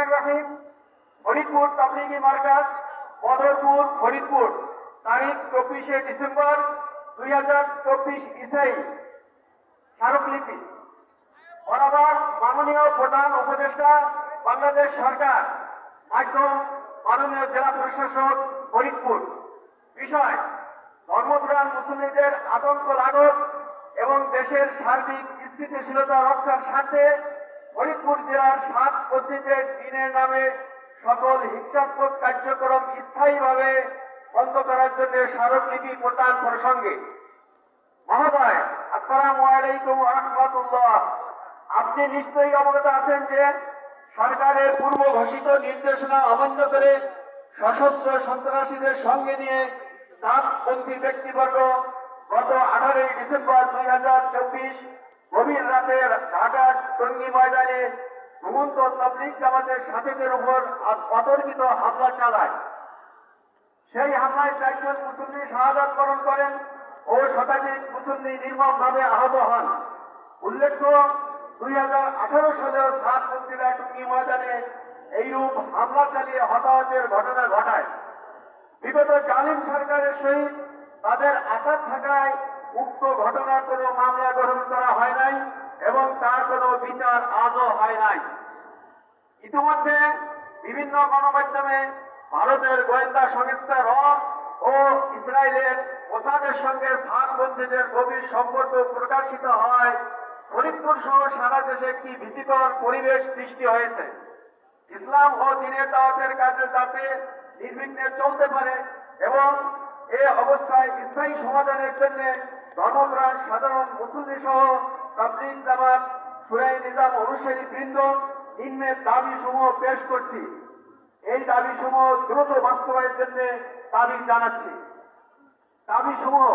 রহমান রহিম, ফরিদপুর তাবলিগি মার্কাজ, বদরপুর ফরিদপুর। তারিখ চব্বিশে ডিসেম্বর দুই হাজার চব্বিশ ইসাই। স্মারকলিপি। বরাবর মাননীয় প্রধান উপদেষ্টা, বাংলাদেশ সরকার একদম মাননীয় জেলা প্রশাসক, ফরিদপুর। বিষয়, ধর্মপ্রাণ মুসলিমদের আতঙ্ক লাগত এবং দেশের সার্বিক স্থিতিশীলতা রক্ষার স্বার্থে ফরিদপুর জেলার সাত পদ্ধতির দিনের নামে সকল হিংসাত্মক কার্যক্রম স্থায়ীভাবে বন্ধ করার জন্য স্মারকলিপি প্রদান প্রসঙ্গে। মহোদয়, আসসালামু আলাইকুম রহমতুল্লাহ। আপনি নিশ্চয়ই অবগত আছেন যে সরকারের পূর্ব ঘোষিত নির্দেশনা অমান্য করে সশস্ত্র সন্ত্রাসীদের সঙ্গে নিয়ে সাতপন্থী ব্যক্তিবর্গ গত আঠারোই ডিসেম্বর দুই হাজার চব্বিশ গভীর রাতে ঢাকার টঙ্গী ময়দানে ঘুমন্ত তবলিক জামাতের সাথীদের উপর অতর্কিত হামলা চালায়। সেই হামলায় চারজন মুসল্লি শাহাদাত বরণ করেন ও শতাধিক মুসল্লি নির্মমভাবে আহত হন। উল্লেখ্য, দুই হাজার আঠারো সালে সাত মন্ত্রীরা টুঙ্গি ময়দানে এইরূপ হামলা চালিয়ে হতাহতের ঘটনা ঘটায়। বিগত জালিম সরকারের সহিত তাদের আঘাত থাকায় উক্ত ঘটনার কোনো মামলা গ্রহণ করা হয় নাই এবং তার কোনো বিচার আজও হয় নাই। ইতিমধ্যে বিভিন্ন গণমাধ্যমে ভারতের গোয়েন্দা সংস্থা র ও ইসরায়েলের ওসাদের সঙ্গে সাতবন্ধীদের গভীর সম্পর্ক প্রকাশিত হয়। ফরিদপুর সহ সারা দেশে একটি ভীতিকর পরিবেশ সৃষ্টি হয়েছে? ইসলাম ও দিনের দাওয়াতের কাজে যাতে নির্বিঘ্নে চলতে পারে এবং এ অবস্থায় স্থায়ী সমাধানের জন্য ধর্মপ্রাণ সাধারণ মুসলিম সহ তাবলিগ জামাত সুরাই নিজাম অনুসারী বৃন্দ নিম্নের দাবি সমূহ পেশ করছি। এই দাবি সমূহ দ্রুত বাস্তবায়নের জন্য দাবি জানাচ্ছি। দাবি সমূহ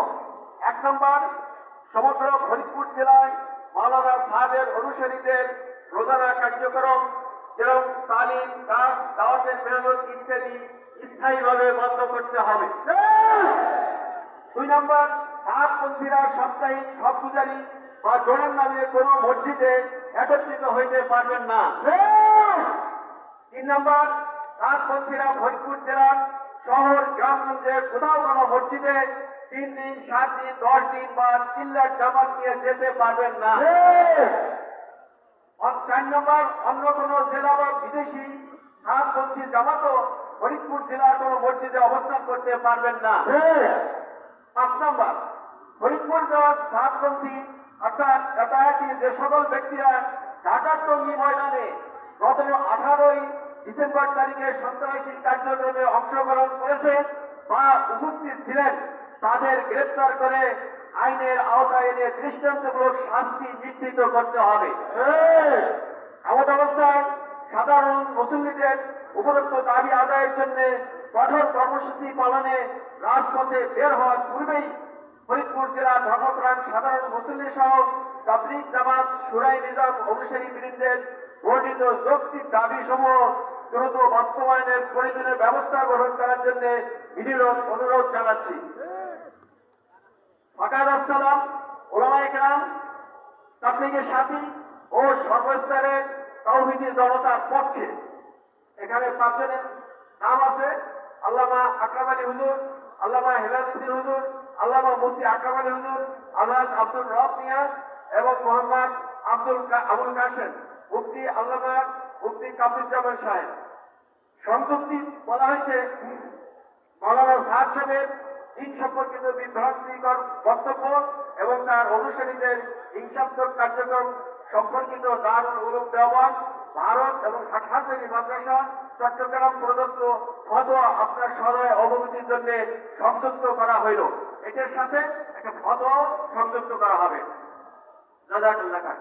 এক নম্বর সমগ্র ফরিদপুর জেলায় মাওলানা সাহেবের অনুসারীদের রোজানা কার্যক্রম যেরকম তালিম কাজ দাওয়াতের মেহনত ইত্যাদি স্থায়ীভাবে বন্ধ করতে হবে। দুই নম্বর সাতপন্থীরা সাপ্তাহিক সব পূজারী বা জোরের নামে কোনো মসজিদে একত্রিত হইতে পারবেন না। তিন নম্বর সাতপন্থীরা ফরিদপুর জেলার শহর গ্রামগঞ্জে কোথাও কোনো মসজিদে তিন দিন, সাত দিন, দশ দিন বা চিল্লার জামাত নিয়ে যেতে পারবেন না। চার নম্বর, অন্য কোন জেলা বা বিদেশি সাতপন্থী জামাতও ফরিদপুর জেলার কোন মসজিদে অবস্থান করতে পারবেন না। পাঁচ নম্বর ফরিদপুর জেলার সাতপন্থী অর্থাৎ যাতায়াতি যে সকল ব্যক্তিরা ঢাকার টঙ্গী ময়দানে গত আঠারোই ডিসেম্বর তারিখে সন্ত্রাসী কার্যক্রমে অংশগ্রহণ করেছে বা উপস্থিত ছিলেন, তাদের গ্রেপ্তার করে আইনের আওতায় এনে দৃষ্টান্তমূলক শাস্তি নিশ্চিত করতে হবে। এমন অবস্থায় সাধারণ মুসল্লিদের উপরোক্ত দাবি আদায়ের জন্য কঠোর কর্মসূচি পালনে রাজপথে বের হওয়ার পূর্বেই ফরিদপুর জেলার ধর্মপ্রাণ সাধারণ মুসল্লি সহ তাবলিগ জামাত সুরাই নিজাম অনুসারী বৃন্দের বর্ণিত যৌক্তিক দাবি সমূহ দ্রুত বাস্তবায়নের প্রয়োজনীয় ব্যবস্থা গ্রহণ করার জন্য বিনিয়োগ অনুরোধ জানাচ্ছি। ফাঁকার আসসালাম ওলামাই গ্রাম তাবলিগের সাথী ও সর্বস্তরের তৌহিদি জনতার পক্ষে এখানে পাঁচজনের নাম আছে, আল্লামা আকরাম আলী হুজুর, আল্লামা হেলালুদ্দিন হুজুর আল্লামা মুফতি আকরাম হুজুর আল্লাহ আব্দুল রব মিয়াজ এবং মোহাম্মদ আব্দুল আবুল কাসেম মুফতি আল্লামা মুফতি কাবুজ্জামান সাহেব। সংযুক্তি বলা হয়েছে, মাওলানা সাহাদ সাহেবের দিন সম্পর্কিত বিভ্রান্তিকর বক্তব্য এবং তার অনুসারীদের হিংসাত্মক কার্যক্রম সম্পর্কিত দারুল উলুম দেওয়ান ভারত এবং হাটহাজারি মাদ্রাসা চট্টগ্রাম প্রদত্ত ফতোয়া আপনার সদয় অবগতির জন্য সংযুক্ত করা হইল। এটার সাথে একটা ফতোয়াও সংযুক্ত করা হবে। খান